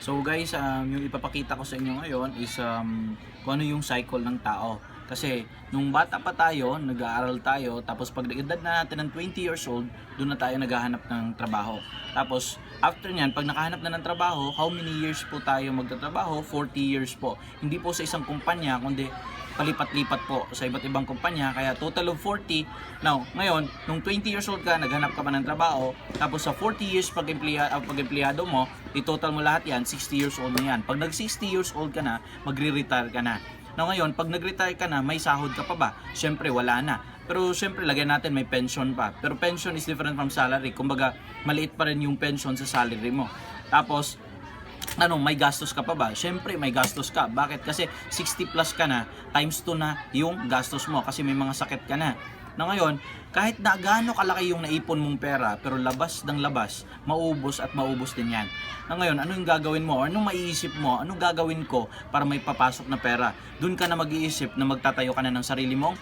So guys, um, yung ipapakita ko sa inyo ngayon is um, kung ano yung cycle ng tao. Kasi nung bata pa tayo, nag-aaral tayo, tapos pag edad na natin ng 20 years old, doon na tayo naghahanap ng trabaho. Tapos after nyan, pag nakahanap na ng trabaho, how many years po tayo magtatrabaho? 40 years po. Hindi po sa isang kumpanya, kundi palipat-lipat po sa iba't ibang kumpanya. Kaya total of 40. Now, ngayon, nung 20 years old ka, naghanap ka pa ng trabaho. Tapos sa 40 years pag, emplea, uh, pag empleyado mo, i-total mo lahat yan, 60 years old na yan. Pag nag 60 years old ka na, magre-retire ka na. Now ngayon, pag nag-retire ka na, may sahod ka pa ba? Siyempre, wala na. Pero siyempre, lagyan natin may pension pa. Pero pension is different from salary. Kumbaga, maliit pa rin yung pension sa salary mo. Tapos, ano, may gastos ka pa ba? Siyempre, may gastos ka. Bakit? Kasi 60 plus ka na, times 2 na yung gastos mo kasi may mga sakit ka na. Na ngayon, kahit na gaano kalaki yung naipon mong pera, pero labas ng labas, maubos at maubos din yan. Na ngayon, ano yung gagawin mo? Anong maiisip mo? Anong gagawin ko para may papasok na pera? Doon ka na mag-iisip na magtatayo ka na ng sarili mong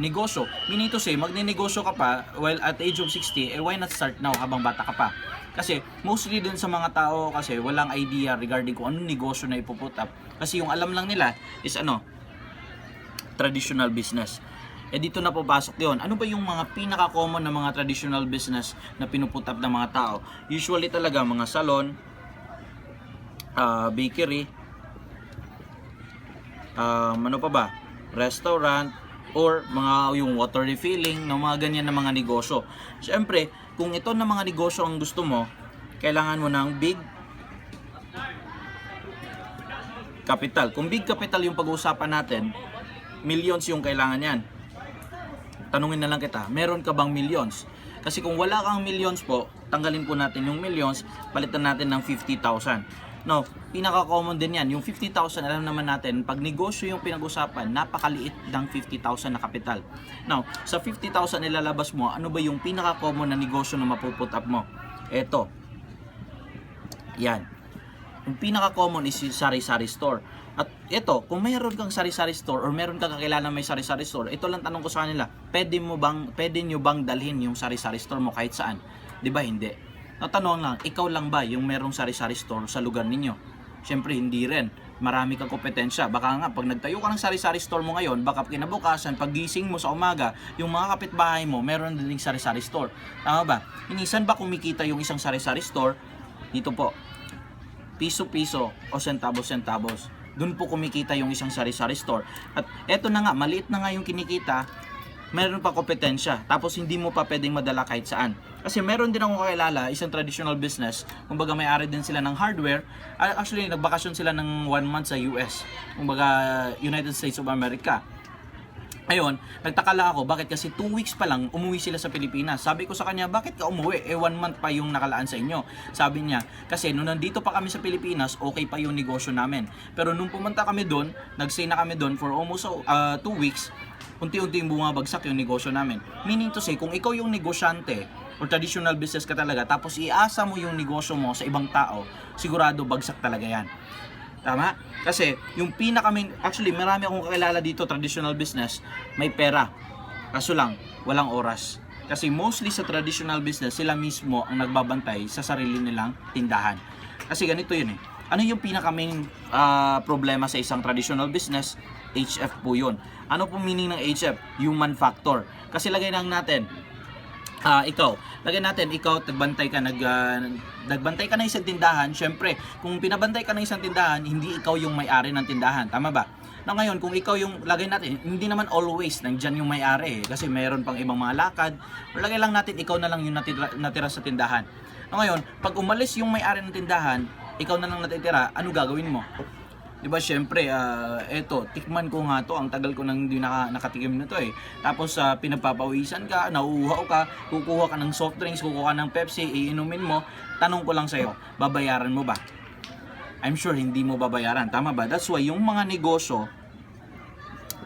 negosyo. Meaning to say, magninegosyo ka pa while at age of 60, eh why not start now habang bata ka pa? Kasi mostly dun sa mga tao kasi walang idea regarding kung anong negosyo na ipuput up. Kasi yung alam lang nila is ano, traditional business. Eh dito na papasok yon. Ano ba yung mga pinaka-common na mga traditional business na pinuput up ng mga tao? Usually talaga mga salon, ah, bakery, um, ano pa ba? Restaurant, or mga yung water refilling, ng mga ganyan na mga negosyo. Siyempre, kung ito na mga negosyo ang gusto mo, kailangan mo ng big capital. Kung big capital yung pag-uusapan natin, millions yung kailangan yan. Tanungin na lang kita, meron ka bang millions? Kasi kung wala kang millions po, tanggalin po natin yung millions, palitan natin ng 50,000. No, pinaka-common din yan. Yung 50,000, alam naman natin, pag negosyo yung pinag-usapan, napakaliit ng 50,000 na kapital. Now, sa 50,000 ilalabas mo, ano ba yung pinaka-common na negosyo na mapuput up mo? Eto. Yan. Yung pinaka-common is yung sari-sari store. At ito, kung mayroon kang sari-sari store or meron kang kakilala may sari-sari store, ito lang tanong ko sa kanila, pwede mo bang pwede nyo bang dalhin yung sari-sari store mo kahit saan? 'Di ba hindi? Natanong lang, ikaw lang ba yung merong sari-sari store sa lugar ninyo? Siyempre hindi rin. Marami kang kompetensya. Baka nga pag nagtayo ka ng sari-sari store mo ngayon, baka kinabukasan pag gising mo sa umaga, yung mga kapitbahay mo meron din sari-sari store. Tama ba? Inisan ba kumikita yung isang sari-sari store? Dito po, piso-piso o centavos-centavos. Doon po kumikita yung isang sari-sari store. At eto na nga, maliit na nga yung kinikita, meron pa kompetensya. Tapos hindi mo pa pwedeng madala kahit saan. Kasi meron din akong kakilala, isang traditional business, kumbaga may-ari din sila ng hardware. Actually, nagbakasyon sila ng one month sa US. Kumbaga, United States of America. Ayun, nagtaka lang ako, bakit kasi 2 weeks pa lang umuwi sila sa Pilipinas. Sabi ko sa kanya, bakit ka umuwi? Eh, 1 month pa yung nakalaan sa inyo. Sabi niya, kasi nung nandito pa kami sa Pilipinas, okay pa yung negosyo namin. Pero nung pumunta kami doon, nag-stay na kami doon for almost 2 weeks, unti-unti yung bumabagsak yung negosyo namin. Meaning to say, kung ikaw yung negosyante, or traditional business ka talaga, tapos iasa mo yung negosyo mo sa ibang tao, sigurado bagsak talaga yan. Tama? Kasi yung pinaka main, actually marami akong kakilala dito traditional business, may pera. Kaso lang, walang oras. Kasi mostly sa traditional business, sila mismo ang nagbabantay sa sarili nilang tindahan. Kasi ganito yun eh. Ano yung pinaka main ah, problema sa isang traditional business? HF po yun. Ano po meaning ng HF? Human factor. Kasi lagay lang natin, Ah, ikaw, lagyan natin, ikaw nagbantay ka, nag, ah, nagbantay ka ng isang tindahan, syempre, kung pinabantay ka ng isang tindahan, hindi ikaw yung may-ari ng tindahan, tama ba? Na ngayon, kung ikaw yung, lagay natin, hindi naman always nandyan yung may-ari eh, kasi mayroon pang ibang mga lakad, lagay lang natin, ikaw na lang yung natira, natira sa tindahan. Na ngayon, pag umalis yung may-ari ng tindahan, ikaw na lang natitira, ano gagawin mo? Di ba syempre, ah, eto, tikman ko nga to, ang tagal ko nang hindi naka, nakatikim na to eh. Tapos sa pinapapawisan ka, nauuhaw ka, kukuha ka ng soft drinks, kukuha ka ng Pepsi, iinumin mo, tanong ko lang sa'yo, babayaran mo ba? I'm sure hindi mo babayaran, tama ba? That's why yung mga negosyo,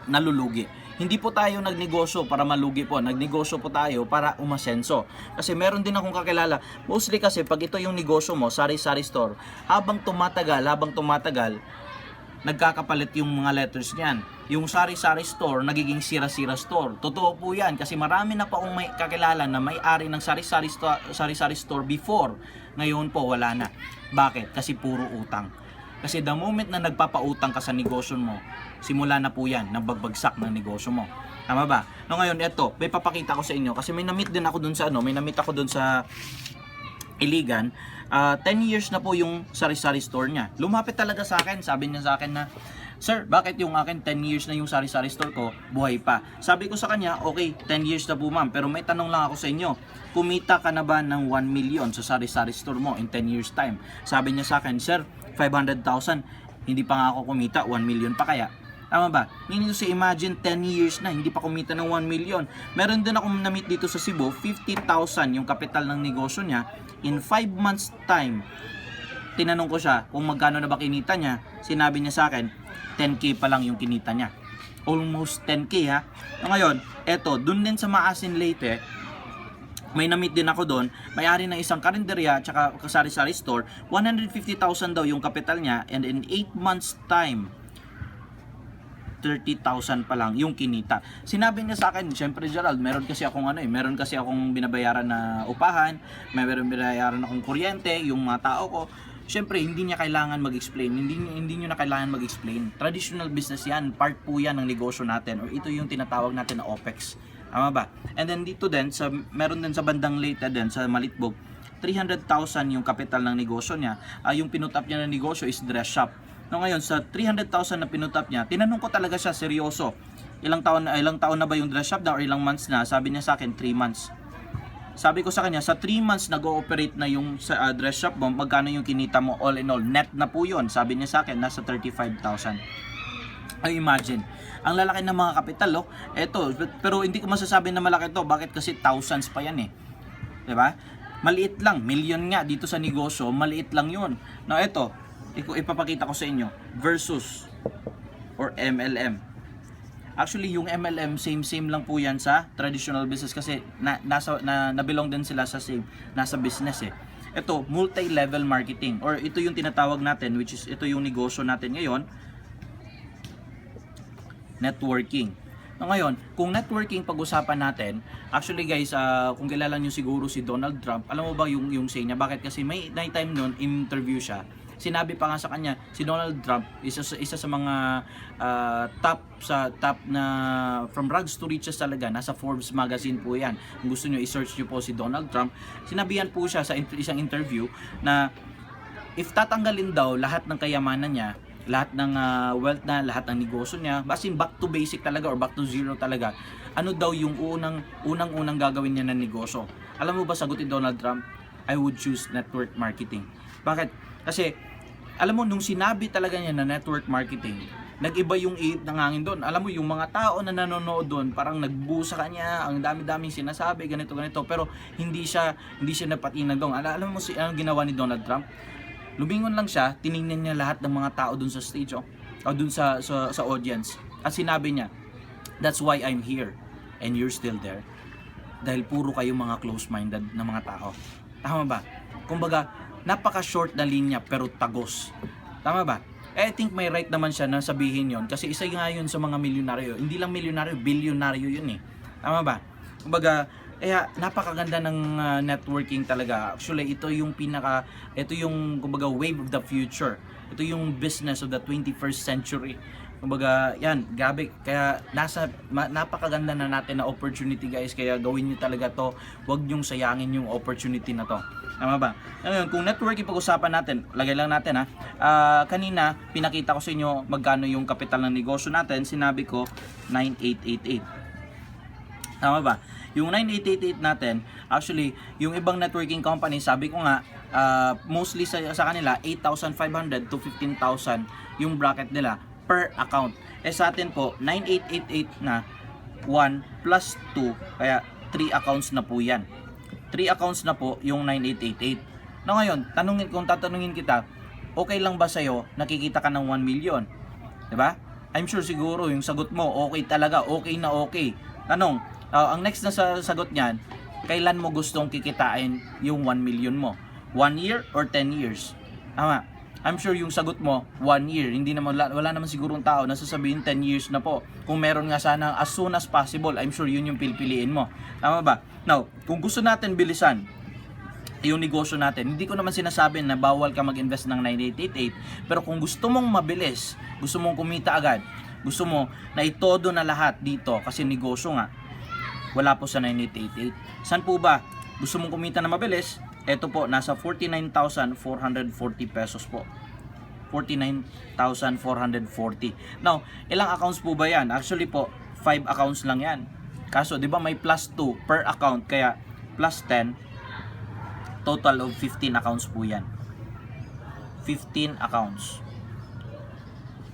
nalulugi. Hindi po tayo nagnegosyo para malugi po. Nagnegosyo po tayo para umasenso. Kasi meron din akong kakilala. Mostly kasi pag ito yung negosyo mo, sari-sari store, habang tumatagal, habang tumatagal, nagkakapalit yung mga letters niyan. Yung sari-sari store, nagiging sira-sira store. Totoo po yan kasi marami na pa akong may kakilala na may-ari ng sari-sari store, sari-sari store before. Ngayon po, wala na. Bakit? Kasi puro utang. Kasi the moment na nagpapautang ka sa negosyo mo, simula na po yan, nabagbagsak ng negosyo mo. Tama ba? No ngayon, eto, may papakita ko sa inyo kasi may na-meet din ako dun sa ano, may na-meet ako dun sa Iligan, ah, 10 years na po yung sari-sari store niya. Lumapit talaga sa akin, sabi niya sa akin na, Sir, bakit yung akin 10 years na yung sari-sari store ko, buhay pa? Sabi ko sa kanya, okay, 10 years na po ma'am, pero may tanong lang ako sa inyo, kumita ka na ba ng 1 million sa sari-sari store mo in 10 years time? Sabi niya sa akin, Sir, 500,000, hindi pa nga ako kumita, 1 million pa kaya? Tama ba? Meaning to imagine 10 years na, hindi pa kumita ng 1 million. Meron din akong na-meet dito sa Cebu, 50,000 yung kapital ng negosyo niya. In 5 months time, tinanong ko siya kung magkano na ba kinita niya. Sinabi niya sa akin, 10k pa lang yung kinita niya. Almost 10k ha. Ngayon, eto, dun din sa Maasin Leyte, may na-meet din ako doon, may-ari ng isang karinderya at saka kasari-sari store, 150,000 daw yung kapital niya and in 8 months time, 30,000 pa lang yung kinita. Sinabi niya sa akin, syempre Gerald, meron kasi akong ano eh, meron kasi akong binabayaran na upahan, may meron binabayaran akong kuryente, yung mga tao ko. Syempre, hindi niya kailangan mag-explain. Hindi hindi niyo na kailangan mag-explain. Traditional business 'yan, part po 'yan ng negosyo natin or ito yung tinatawag natin na OPEX. Tama ba? And then dito din sa meron din sa bandang Leyte din sa Malitbog, 300,000 yung kapital ng negosyo niya. Ah, yung pinutap niya ng negosyo is dress shop. No ngayon sa 300,000 na pinutap niya, tinanong ko talaga siya seryoso. Ilang taon na ilang taon na ba yung dress shop na or ilang months na? Sabi niya sa akin 3 months. Sabi ko sa kanya, sa 3 months nag-ooperate na yung sa uh, dress shop mo, magkano yung kinita mo all in all? Net na po yun. Sabi niya sa akin, nasa 35,000. Ay, imagine. Ang lalaki ng mga kapital, oh. Eto, pero hindi ko masasabi na malaki to. Bakit? Kasi thousands pa yan eh. ba? Maliit lang, million nga dito sa negosyo, maliit lang 'yun. Now, iku- ipapakita ko sa inyo versus or MLM. Actually, yung MLM same same lang po 'yan sa traditional business kasi na, nasa na nabilong din sila sa same nasa business eh. Ito, multi-level marketing or ito yung tinatawag natin which is ito yung negosyo natin ngayon, networking. No, ngayon, kung networking pag-usapan natin, actually guys, ah, kung kilala niyo siguro si Donald Trump, alam mo ba yung yung say niya? Bakit? Kasi may night time noon, interview siya. Sinabi pa nga sa kanya, si Donald Trump, isa sa isa sa mga ah, top sa top na from rags to riches talaga, nasa Forbes magazine po 'yan. Kung gusto niyo i-search niyo po si Donald Trump, sinabihan po siya sa isang interview na if tatanggalin daw lahat ng kayamanan niya, lahat ng ah, wealth na, lahat ng negosyo niya, as in back to basic talaga or back to zero talaga, ano daw yung unang unang-unang gagawin niya ng negosyo? Alam mo ba sagot ni Donald Trump? I would choose network marketing. Bakit? Kasi alam mo nung sinabi talaga niya na network marketing, nag-iba yung ihip ng hangin doon. Alam mo yung mga tao na nanonood doon, parang nagbusa kanya, ang dami-daming sinasabi, ganito ganito, pero hindi siya hindi siya napatinag doon. Ala- Alam mo si anong ginawa ni Donald Trump? Lumingon lang siya, tiningnan niya lahat ng mga tao dun sa stage oh, o dun sa, sa sa audience. At sinabi niya, "That's why I'm here and you're still there." Dahil puro kayo mga close-minded na mga tao. Tama ba? Kumbaga, napaka-short na linya pero tagos. Tama ba? Eh, I think may right naman siya na sabihin yon kasi isa nga yun sa mga milyonaryo. Hindi lang milyonaryo, bilyonaryo yun eh. Tama ba? Kumbaga, kaya napakaganda ng ah, networking talaga. Actually, ito yung pinaka ito yung kumbaga wave of the future. Ito yung business of the 21st century. Kumbaga, yan, grabe. Kaya nasa ma- napakaganda na natin na opportunity guys. Kaya gawin niyo talaga to. Huwag niyong sayangin yung opportunity na to. Tama ba? Ngayon, kung networking pag-usapan natin, lagay lang natin ha. Ah, kanina, pinakita ko sa inyo magkano yung kapital ng negosyo natin. Sinabi ko, 9888. Tama ba? Yung 9888 natin, actually, yung ibang networking company, sabi ko nga, ah, mostly sa, sa kanila, 8,500 to 15,000 yung bracket nila per account. Eh sa atin po, 9888 na 1 plus 2, kaya 3 accounts na po yan. 3 accounts na po yung 9888. Na ngayon, tanungin kung tatanungin kita, okay lang ba sa'yo, nakikita ka ng 1 million? ba? I'm sure siguro yung sagot mo, okay talaga, okay na okay. Tanong, ah, ang next na sa sagot niyan, kailan mo gustong kikitain yung 1 million mo? 1 year or 10 years? Tama. I'm sure yung sagot mo, one year. Hindi naman, wala, naman sigurong tao na sasabihin 10 years na po. Kung meron nga sana as soon as possible, I'm sure yun yung pilpiliin mo. Tama ba? Now, kung gusto natin bilisan, yung negosyo natin. Hindi ko naman sinasabi na bawal ka mag-invest ng 9888, pero kung gusto mong mabilis, gusto mong kumita agad, gusto mo na itodo na lahat dito kasi negosyo nga, wala po sa 9888. San po ba? Gusto mong kumita na mabilis? Ito po, nasa 49,440 pesos po. 49,440. Now, ilang accounts po ba yan? Actually po, 5 accounts lang yan. Kaso, di ba may plus 2 per account, kaya plus 10, total of 15 accounts po yan. 15 accounts.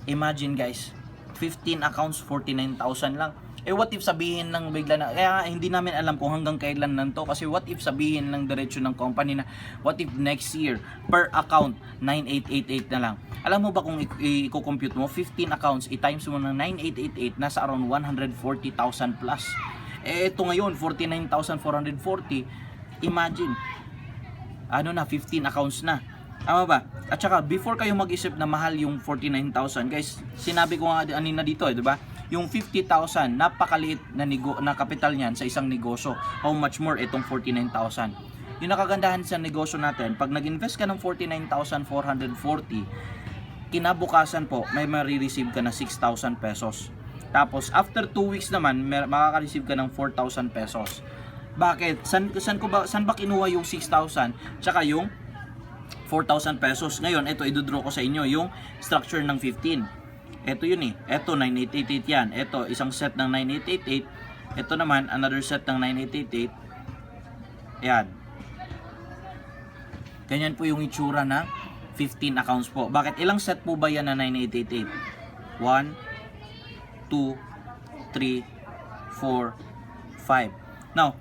Imagine guys, 15 accounts, 49,000 lang. Eh what if sabihin ng bigla na, kaya hindi namin alam kung hanggang kailan lang to kasi what if sabihin ng diretso ng company na what if next year per account 9888 na lang. Alam mo ba kung i-compute mo 15 accounts i-times mo ng 9888 nasa around 140,000 plus. Eh ito ngayon 49,440. Imagine ano na 15 accounts na. Tama ba? At saka before kayo mag-isip na mahal yung 49,000, guys, sinabi ko nga anina dito, eh, 'di ba? Yung 50,000, napakaliit na nego na kapital niyan sa isang negosyo. How much more itong 49,000? Yung nakagandahan sa negosyo natin, pag nag-invest ka ng 49,440, kinabukasan po, may marireceive ka na 6,000 pesos. Tapos, after 2 weeks naman, makaka-receive ka ng 4,000 pesos. Bakit? San, san, ko ba, san ba kinuha yung 6,000? Tsaka yung 4,000 pesos. Ngayon, ito, idodraw ko sa inyo yung structure ng 15. Ito yun eh. Ito, 9888 yan. Ito, isang set ng 9888. Ito naman, another set ng 9888. Yan. Ganyan po yung itsura ng 15 accounts po. Bakit? Ilang set po ba yan na 9888? 1, 2, 3, 4, 5. Now,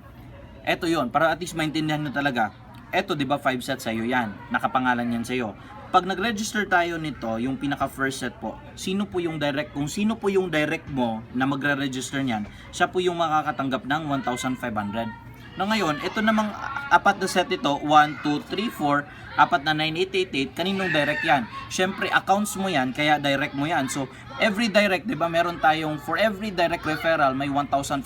eto yon para at least maintindihan nyo talaga. Eto, di ba, 5 sets sa'yo yan. Nakapangalan yan sa'yo. Pag nag-register tayo nito, yung pinaka first set po, sino po yung direct, kung sino po yung direct mo na magre-register niyan, siya po yung makakatanggap ng 1,500. No ngayon, ito namang apat na set ito, 1, 2, 3, 4, apat na 9888, kaninong direct yan? Syempre, accounts mo yan, kaya direct mo yan. So, every direct, di ba, meron tayong, for every direct referral, may 1,500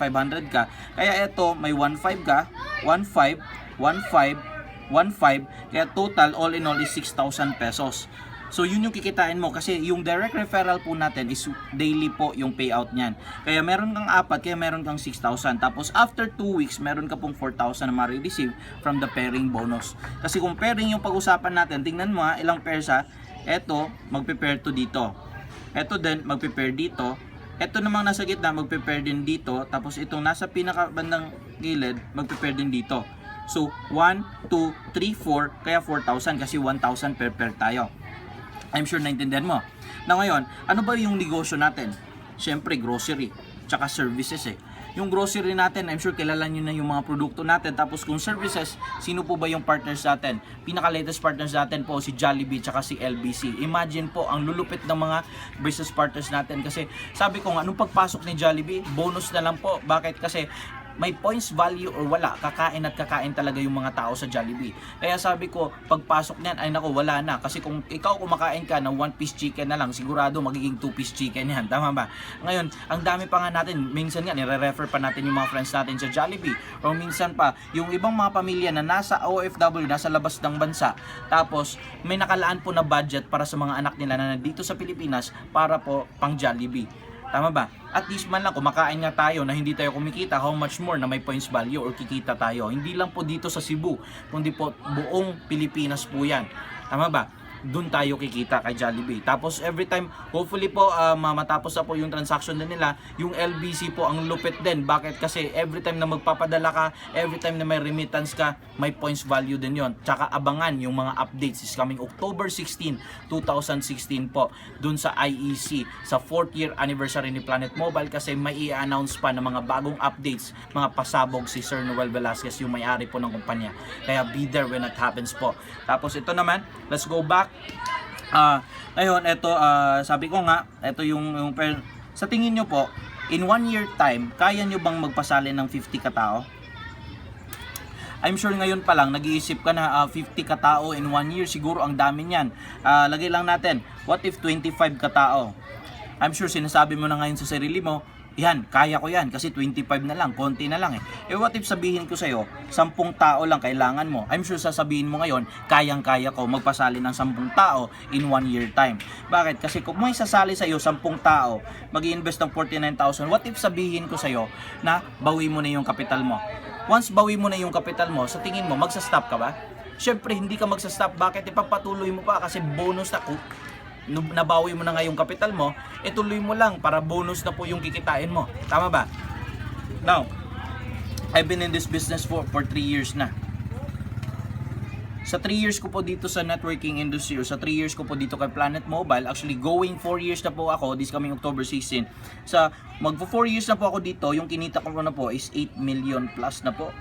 ka. Kaya ito, may 1,500 ka, 1,500, 1,500, 1,500, kaya total, all in all, is 6,000 pesos. So yun yung kikitain mo kasi yung direct referral po natin is daily po yung payout niyan. Kaya meron kang apat, kaya meron kang 6,000. Tapos after 2 weeks, meron ka pong 4,000 na ma-receive from the pairing bonus. Kasi kung pairing yung pag-usapan natin, tingnan mo ha, ilang pairs ha. Eto, magpe-pair to dito. Eto din, magpe-pair dito. Eto namang nasa gitna, magpe-pair din dito. Tapos itong nasa pinakabandang gilid, magpe-pair din dito. So, 1, 2, 3, 4, kaya 4,000 kasi 1,000 per pair tayo. I'm sure naintindihan mo. Na ngayon, ano ba yung negosyo natin? Siyempre, grocery, tsaka services eh. Yung grocery natin, I'm sure kilala nyo na yung mga produkto natin. Tapos kung services, sino po ba yung partners natin? Pinaka-latest partners natin po si Jollibee tsaka si LBC. Imagine po, ang lulupit ng mga business partners natin. Kasi sabi ko nga, nung pagpasok ni Jollibee, bonus na lang po. Bakit? Kasi may points value or wala, kakain at kakain talaga yung mga tao sa Jollibee. Kaya sabi ko, pagpasok niyan, ay nako, wala na. Kasi kung ikaw kumakain ka ng one piece chicken na lang, sigurado magiging two piece chicken yan. Tama ba? Ngayon, ang dami pa nga natin, minsan nga, nire-refer pa natin yung mga friends natin sa Jollibee. O minsan pa, yung ibang mga pamilya na nasa OFW, nasa labas ng bansa, tapos may nakalaan po na budget para sa mga anak nila na nandito sa Pilipinas para po pang Jollibee. Tama ba? At least man lang kumakain nga tayo na hindi tayo kumikita, how much more na may points value or kikita tayo. Hindi lang po dito sa Cebu, kundi po buong Pilipinas po yan. Tama ba? Doon tayo kikita kay Jollibee. Tapos every time, hopefully po uh, matapos na po yung transaction din nila, yung LBC po ang lupit din. Bakit? Kasi every time na magpapadala ka, every time na may remittance ka, may points value din yon. Tsaka abangan yung mga updates is coming October 16, 2016 po dun sa IEC sa 4th year anniversary ni Planet Mobile kasi may i-announce pa ng mga bagong updates, mga pasabog si Sir Noel Velasquez yung may-ari po ng kumpanya. Kaya be there when it happens po. Tapos ito naman, let's go back Ah, ngayon, ito, ah, sabi ko nga, ito yung, yung per, sa tingin nyo po, in one year time, kaya nyo bang magpasali ng 50 katao? I'm sure ngayon pa lang, nag-iisip ka na ah, 50 katao in one year, siguro ang dami niyan. Ah, lagay lang natin, what if 25 katao? I'm sure sinasabi mo na ngayon sa sarili mo, yan, kaya ko yan kasi 25 na lang, konti na lang eh. Eh what if sabihin ko sa'yo, 10 tao lang kailangan mo. I'm sure sasabihin mo ngayon, kayang-kaya ko magpasali ng 10 tao in 1 year time. Bakit? Kasi kung may sasali sa'yo 10 tao, mag invest ng 49,000, what if sabihin ko sa'yo na bawi mo na yung kapital mo? Once bawi mo na yung kapital mo, sa tingin mo, magsa-stop ka ba? Siyempre, hindi ka magsa-stop. Bakit? Ipagpatuloy mo pa kasi bonus na nabawi mo na nga yung kapital mo, ituloy mo lang para bonus na po yung kikitain mo. Tama ba? Now, I've been in this business for for 3 years na. Sa 3 years ko po dito sa networking industry sa 3 years ko po dito kay Planet Mobile, actually going 4 years na po ako this coming October 16. Sa magpo 4 years na po ako dito, yung kinita ko na po is 8 million plus na po.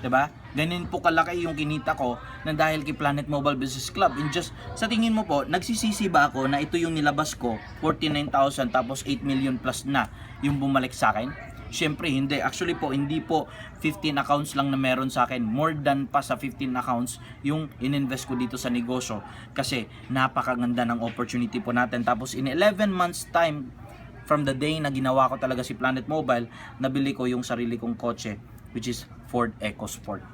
'Di ba? Ganun po kalaki yung kinita ko na dahil kay Planet Mobile Business Club. In just sa tingin mo po, nagsisisi ba ako na ito yung nilabas ko, 49,000 tapos 8 million plus na yung bumalik sa akin? Siyempre hindi. Actually po, hindi po 15 accounts lang na meron sa akin. More than pa sa 15 accounts yung ininvest ko dito sa negosyo. Kasi napakaganda ng opportunity po natin. Tapos in 11 months time, from the day na ginawa ko talaga si Planet Mobile, nabili ko yung sarili kong kotse, which is Ford EcoSport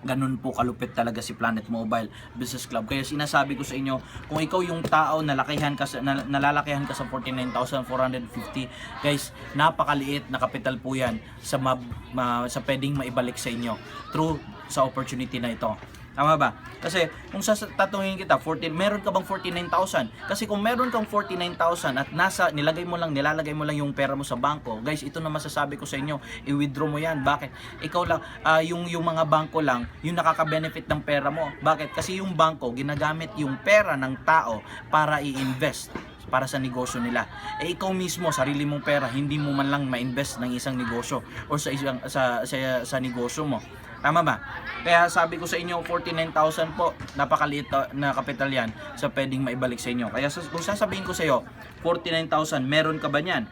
ganun po kalupit talaga si Planet Mobile Business Club. Kaya sinasabi ko sa inyo, kung ikaw yung tao na lakihan ka sa, na, nalalakihan ka sa 49,450, guys, napakaliit na kapital po yan sa, mab, ma, sa pwedeng maibalik sa inyo through sa opportunity na ito. Tama ba? Kasi kung tatanungin kita, 14, meron ka bang 49,000? Kasi kung meron kang 49,000 at nasa nilagay mo lang, nilalagay mo lang yung pera mo sa bangko, guys, ito na masasabi ko sa inyo, i-withdraw mo 'yan. Bakit? Ikaw lang ah, yung yung mga bangko lang, yung nakaka-benefit ng pera mo. Bakit? Kasi yung bangko ginagamit yung pera ng tao para i-invest para sa negosyo nila. Eh ikaw mismo, sarili mong pera, hindi mo man lang ma-invest ng isang negosyo or sa isang sa sa, sa negosyo mo. Tama ba? Kaya sabi ko sa inyo, 49,000 po, napakaliit na kapital yan sa pwedeng maibalik sa inyo. Kaya kung sasabihin ko sa iyo, 49,000, meron ka ba niyan?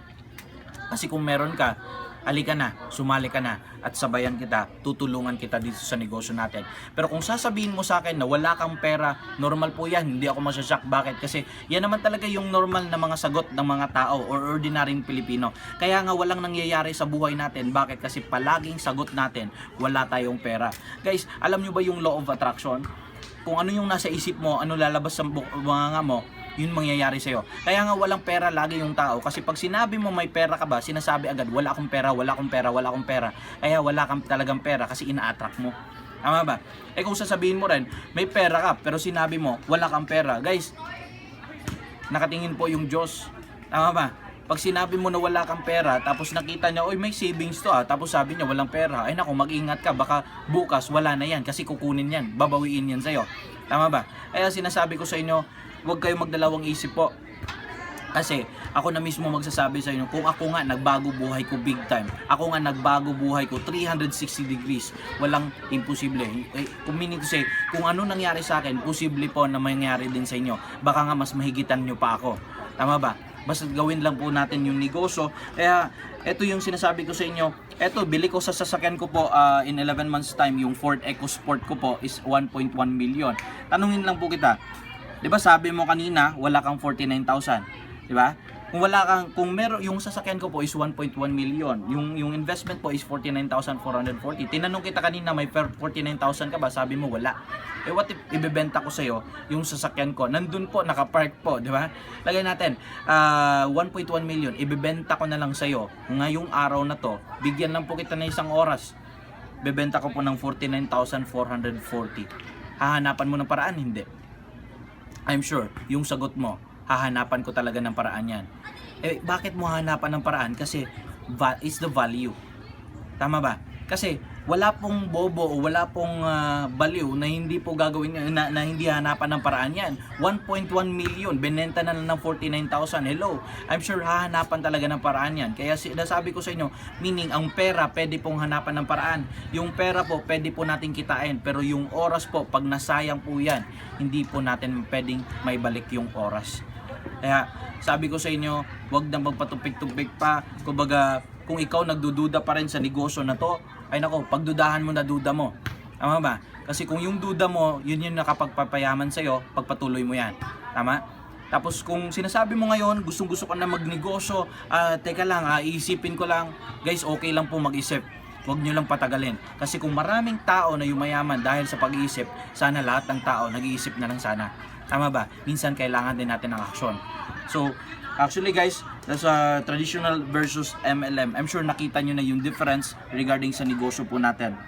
Kasi kung meron ka, halika na, sumali ka na at sabayan kita, tutulungan kita dito sa negosyo natin. Pero kung sasabihin mo sa akin na wala kang pera, normal po yan, hindi ako masasyak. Bakit? Kasi yan naman talaga yung normal na mga sagot ng mga tao or ordinaryong Pilipino. Kaya nga walang nangyayari sa buhay natin. Bakit? Kasi palaging sagot natin, wala tayong pera. Guys, alam nyo ba yung law of attraction? Kung ano yung nasa isip mo, ano lalabas sa mga mo, yun mangyayari sa'yo. Kaya nga walang pera lagi yung tao. Kasi pag sinabi mo may pera ka ba, sinasabi agad, wala akong pera, wala akong pera, wala akong pera. Kaya wala kang talagang pera kasi ina-attract mo. Tama ba? Eh kung sasabihin mo rin, may pera ka, pero sinabi mo, wala kang pera. Guys, nakatingin po yung Diyos. Tama ba? Pag sinabi mo na wala kang pera, tapos nakita niya, oy may savings to ah, tapos sabi niya walang pera, ay nako mag-ingat ka, baka bukas wala na yan kasi kukunin yan, babawiin yan sa'yo. Tama ba? Kaya sinasabi ko sa inyo, huwag kayong magdalawang isip po. Kasi ako na mismo magsasabi sa inyo, kung ako nga nagbago buhay ko big time, ako nga nagbago buhay ko 360 degrees, walang imposible. Eh, kung meaning to say, kung ano nangyari sa akin, posible po na mangyari din sa inyo. Baka nga mas mahigitan nyo pa ako. Tama ba? Basta gawin lang po natin yung negosyo. Kaya ito yung sinasabi ko sa inyo. Ito, bili ko sa sasakyan ko po ah, in 11 months time, yung Ford EcoSport ko po is 1.1 million. Tanungin lang po kita, 'Di ba sabi mo kanina, wala kang 49,000, 'di ba? Kung wala kang kung meron yung sasakyan ko po is 1.1 million. Yung yung investment po is 49,440. Tinanong kita kanina may per- 49,000 ka ba? Sabi mo wala. Eh what if ibebenta ko sa iyo yung sasakyan ko? Nandun po naka-park po, 'di ba? Lagay natin ah 1.1 million. Ibebenta ko na lang sa iyo ngayong araw na to. Bigyan lang po kita ng isang oras. Bebenta ko po ng 49,440. Hahanapan mo ng paraan? Hindi. I'm sure, yung sagot mo, hahanapan ko talaga ng paraan yan. Eh, bakit mo hahanapan ng paraan? Kasi, is the value. Tama ba? Kasi, wala pong bobo o wala pong ah, baliw na hindi po gagawin na, na hindi hanapan ng paraan yan. 1.1 million, benenta na lang ng 49,000. Hello, I'm sure hahanapan talaga ng paraan yan. Kaya si- nasabi ko sa inyo, meaning ang pera pwede pong hanapan ng paraan. Yung pera po pwede po natin kitain, pero yung oras po, pag nasayang po yan, hindi po natin pwedeng maibalik yung oras. Kaya sabi ko sa inyo, wag na magpatupik-tupik pa. Kumbaga, kung ikaw nagdududa pa rin sa negosyo na to, ay nako, pagdudahan mo na duda mo. Tama ba? Kasi kung yung duda mo, yun yung nakapagpapayaman sa'yo, pagpatuloy mo yan. Tama? Tapos kung sinasabi mo ngayon, gustong gusto ka na magnegosyo, ah, teka lang, ah, iisipin ko lang, guys, okay lang po mag-isip. Huwag nyo lang patagalin. Kasi kung maraming tao na yumayaman dahil sa pag-iisip, sana lahat ng tao nag-iisip na lang sana. Tama ba? Minsan kailangan din natin ng aksyon. So, actually guys, sa traditional versus MLM, I'm sure nakita nyo na yung difference regarding sa negosyo po natin.